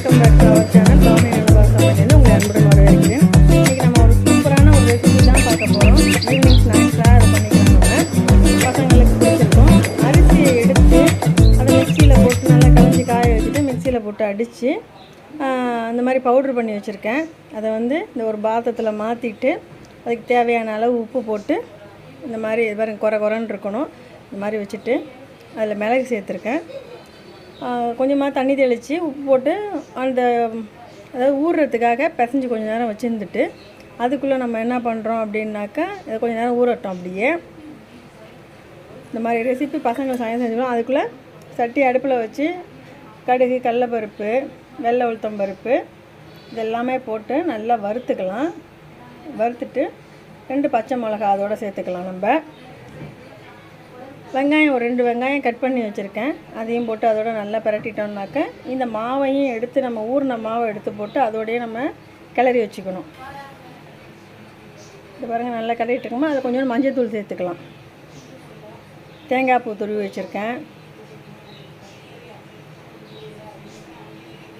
Welcome back to our channel Bami Nilavasam உங்களை அன்புடன் வரவேற்கிறேன் இன்றைக்கி நம்ம ஒரு சூப்பரான ஒரு ரெசிபி தான் பார்க்க போகிறோம் ஈவினிங் ஸ்நாக்ஸாக அதை பண்ணிக்கலாம் நம்ம பசங்களுக்கு பிடிச்சிருக்கும் அரிசியை எடுத்து அதை மிக்சியில் போட்டு நல்லா களைஞ்சி காய வச்சுட்டு மிக்சியில் போட்டு அடித்து அந்த மாதிரி பவுட்ரு பண்ணி வச்சுருக்கேன் அதை வந்து இந்த ஒரு பாத்திரத்தில் மாற்றிட்டு அதுக்கு தேவையான அளவு உப்பு போட்டு இந்த மாதிரி இது பாருங்க குறை குறைன்னு இருக்கணும் இந்த மாதிரி வச்சுட்டு அதில் மிளகு சேர்த்துருக்கேன். கொஞ்சமாக தண்ணி தெளித்து உப்பு போட்டு அந்த அதாவது ஊறுறதுக்காக பிசைஞ்சு கொஞ்ச நேரம் வச்சுருந்துட்டு அதுக்குள்ளே நம்ம என்ன பண்ணுறோம் அப்படின்னாக்கா இதை கொஞ்சம் நேரம் ஊறட்டும் அப்படியே. இந்த மாதிரி ரெசிபி பசங்க சாயம் செஞ்சுக்கலாம் அதுக்குள்ளே சட்டி அடுப்பில் வச்சு கடுகு கடலப்பருப்பு வெள்ளை உளுத்தம் பருப்பு இதெல்லாமே போட்டு நல்லா வறுத்துக்கலாம். வறுத்துட்டு ரெண்டு பச்சை மிளகா அதோட சேர்த்துக்கலாம் நம்ம. வெங்காயம் ஒரு ரெண்டு வெங்காயம் கட் பண்ணி வச்சுருக்கேன். அதையும் போட்டு அதோட நல்லா பிரட்டிட்டோம்னாக்க இந்த மாவையும் எடுத்து நம்ம ஊறின மாவை எடுத்து போட்டு அதோடய நம்ம கிளறி வச்சுக்கணும். இது பாருங்கள் நல்லா கிளறிட்டுருக்கோமா அதில் கொஞ்சம் மஞ்சள் தூள் சேர்த்துக்கலாம். தேங்காய் பூ துருவி வச்சுருக்கேன்.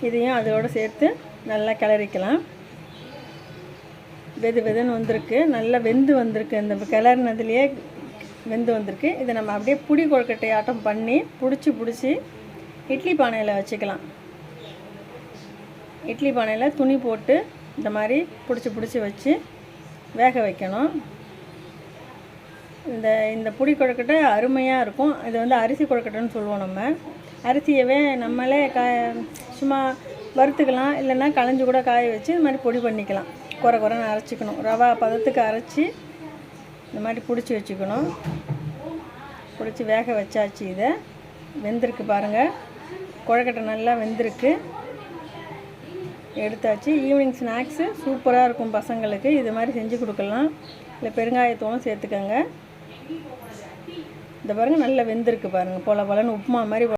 இதையும் அதோட சேர்த்து நல்லா கிளறிக்கலாம். வெது வெதுன்னு வந்திருக்கு. நல்லா வெந்து வந்திருக்கு. இந்த கிளறினதுலேயே வெந்து வந்திருக்கு. இதை நம்ம அப்படியே புடி கொழுக்கட்டை ஆட்டம் பண்ணி பிடிச்சி பிடிச்சி இட்லி பானையில் வச்சுக்கலாம். இட்லி பானையில் துணி போட்டு இந்த மாதிரி பிடிச்சி பிடிச்சி வச்சு வேக வைக்கணும். இந்த இந்த புடி கொழுக்கட்டை அருமையாக இருக்கும். இது வந்து அரிசி கொழுக்கட்டைன்னு சொல்லுவோம் நம்ம. அரிசியவே நம்மளே கா சும்மா வறுத்துக்கலாம். இல்லைன்னா களைஞ்சி கூட காய வச்சு இந்த மாதிரி பொடி பண்ணிக்கலாம். குறை குறைன்னு அரைச்சிக்கணும். ரவா பதத்துக்கு அரைச்சி இந்த மாதிரி பிடிச்சி வச்சுக்கணும். பிடிச்சி வேக வச்சாச்சு இதை. வெந்திருக்கு பாருங்கள் குழக்கட்டை நல்லா வெந்திருக்கு. எடுத்தாச்சு. ஈவினிங் ஸ்நாக்ஸு சூப்பராக இருக்கும் பசங்களுக்கு. இது மாதிரி செஞ்சு கொடுக்கலாம். இல்லை பெருங்காயத்தூளும் சேர்த்துக்கோங்க. இந்த பாருங்கள் நல்லா வெந்திருக்கு பாருங்கள் போல போலன்னு உப்புமா மாதிரி